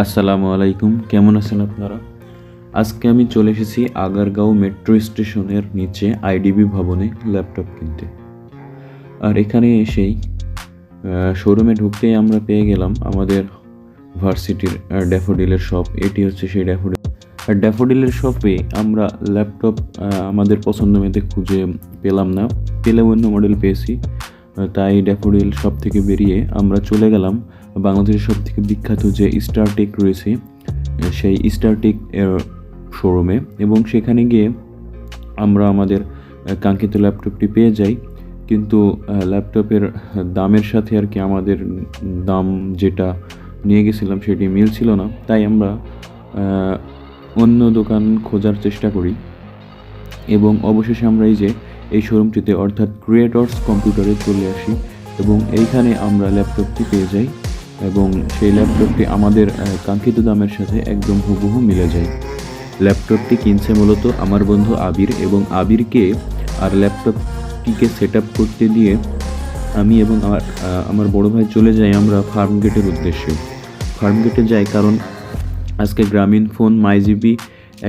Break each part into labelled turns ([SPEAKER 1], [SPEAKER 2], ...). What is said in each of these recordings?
[SPEAKER 1] আসসালামু আলাইকুম, কেমন আছেন আপনারা? আজকে আমি চলে এসেছি আগারগাঁও মেট্রো স্টেশনের নিচে আইডিবি ভবনে ল্যাপটপ কিনতে। আর এখানে এসেই শোরুমে ঢুকতেই আমরা পেয়ে গেলাম আমাদের ভার্সিটির ড্যাফোডিলের শপ। এটি হচ্ছে সেই ড্যাফোডিল। আর ড্যাফোডিলের শপে আমরা ল্যাপটপ আমাদের পছন্দ মতো খুঁজে পেলাম না। পেলে অন্য মডেল পেয়েছি। তাই ড্যাফোডিল শপ থেকে বেরিয়ে আমরা চলে গেলাম। বাংলাদেশের সব থেকে বিখ্যাত যে স্টারটেক রয়েছে সেই স্টারটেক এর শোরুমে এবং সেখানে গিয়ে আমরা আমাদের কাঙ্ক্ষিত ল্যাপটপটি পেয়ে যাই। কিন্তু ল্যাপটপের দামের সাথে আর কি আমাদের দাম যেটা নিয়ে গেছিলাম সেটি মিলছিল না। তাই আমরা অন্য দোকান খোঁজার চেষ্টা করি। এবং অবশেষে আমরা এই যে, এই শোরুমটিতে অর্থাৎ ক্রিয়েটর্স কম্পিউটারে চলে আসি। এবং এইখানে আমরা ল্যাপটপটি পেয়ে যাই। এবং সেই ল্যাপটপটি আমাদের কাঙ্ক্ষিত দামের সাথে একদম হুবহু মিলে যায়। ল্যাপটপটি কিনছে মূলত আমার বন্ধু আবির এবং আবিরকে আর ল্যাপটপটিকে সেট আপ করতে দিয়ে আমি এবং আমার আমার বড় ভাই চলে যাই আমরা ফার্ম গেটের উদ্দেশ্যে। ফার্ম গেটে যাই কারণ আজকে গ্রামীণ ফোন, মাইজিবি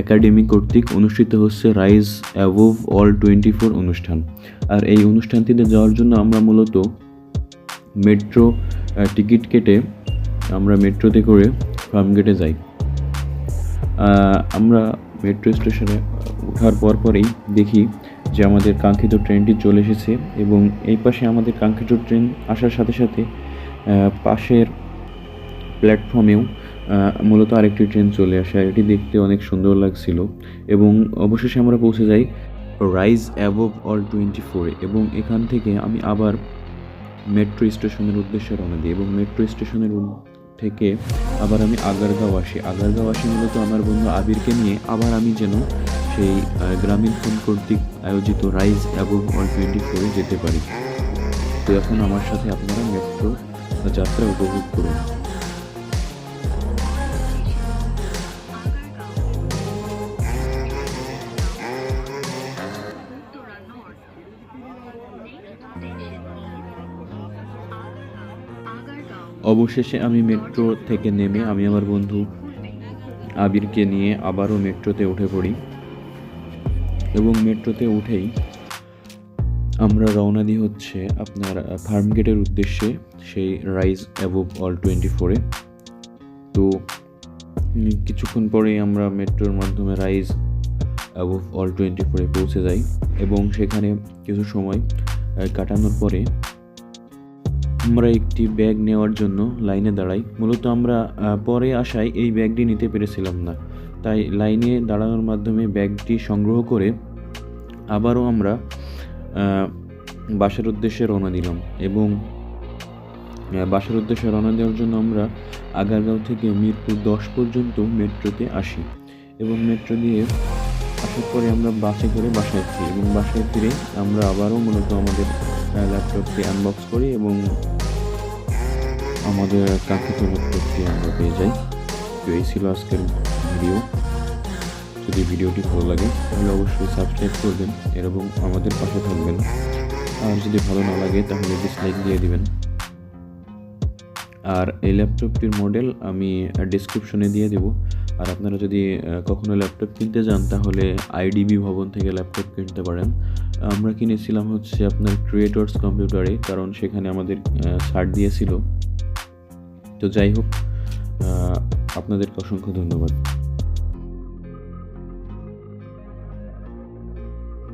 [SPEAKER 1] একাডেমি কর্তৃক অনুষ্ঠিত হচ্ছে rise above all twenty four অনুষ্ঠান। আর এই অনুষ্ঠানটিতে যাওয়ার জন্য আমরা মূলত মেট্রো টিকিট কেটে আমরা মেট্রোতে করে ফার্ম গেটে যাই। আমরা মেট্রো স্টেশনে ওঠার পর পরেই দেখি যে আমাদের কাঙ্ক্ষিত ট্রেনটি চলে এসেছে এবং এই পাশে আমাদের কাঙ্ক্ষিত ট্রেন আসার সাথে সাথে পাশের প্ল্যাটফর্মেও মূলত আরেকটি ট্রেন চলে আসে এটি দেখতে অনেক সুন্দর লাগছিল এবং অবশেষে আমরা পৌঁছে যাই রাইজ অ্যাভোভ অল টোয়েন্টি ফোরে এবং এখান থেকে আমি আবার মেট্রো স্টেশনের উদ্দেশ্যে রওনা দিই এবং মেট্রো স্টেশনের থেকে আবার আমি আগারগাঁও আসি। আগারগাঁও আসি মূলত আমার বন্ধু আবিরকে নিয়ে। আবার আমি যেন সেই গ্রামীণ ফোন কর্তৃক আয়োজিত রাইজ এবং অল টোয়েন্টি ফোরে যেতে পারি। তো এখন আমার সাথে আপনারা মেট্রো যাত্রা উপভোগ করুন। অবশেষে আমি মেট্রো থেকে নেমে আমি আমার বন্ধু আবিরকে নিয়ে আবারও মেট্রোতে উঠে পড়ি। এবং মেট্রোতে উঠেই আমরা রওনা দিই হচ্ছে আপনার ফার্ম গেটের উদ্দেশ্যে, সেই রাইজ অ্যাবোভ অল টোয়েন্টি ফোরে তো কিছুক্ষণ পরেই আমরা মেট্রোর মাধ্যমে রাইজ অ্যাবোভ অল টোয়েন্টি ফোরে পৌঁছে যাই। এবং সেখানে কিছু সময় কাটানোর পরে আমরা একটি ব্যাগ নেওয়ার জন্য লাইনে দাঁড়াই। মূলত আমরা পরে আসায় এই ব্যাগটি নিতে পেরেছিলাম না। তাই লাইনে দাঁড়ানোর মাধ্যমে ব্যাগটি সংগ্রহ করে আবারও আমরা বাসার উদ্দেশ্যে রওনা দিলাম এবং বাসার উদ্দেশ্যে রওনা দেওয়ার জন্য আমরা আগারগাঁও থেকে মিরপুর দশ পর্যন্ত মেট্রোতে আসি এবং মেট্রো দিয়ে আসার পরে আমরা বাসে করে বাসায় ফিরি এবং বাসায় ফিরে আমরা আবারও মূলত আমাদের ল্যাপটপটি আনবক্স করি এবং আমাদের কাঙ্ক্ষিত ল্যাপটপটি আমরা পেয়ে যাই। তো এই ছিল আজকের ভিডিও যদি ভিডিওটি ভালো লাগে, তাহলে অবশ্যই সাবস্ক্রাইব করবেন এরকম আমাদের পাশে থাকবেন। আর যদি ভালো না লাগে, তাহলে ডিসলাইক দিয়ে দিবেন। আর এই ল্যাপটপটির মডেল আমি ডিসক্রিপশনে দিয়ে দেবো। আর আপনারা যদি কখনো ল্যাপটপ কিনতে যান, তাহলে আইডিবি ভবন থেকে ল্যাপটপ কিনতে পারেন। আমরা কিনেছিলাম হচ্ছে আপনার ক্রিয়েটর্স কম্পিউটারে কারণ সেখানে আমাদের ছাড় দিয়েছিল। তো যাই হোক আপনাদেরকে অসংখ্য ধন্যবাদ।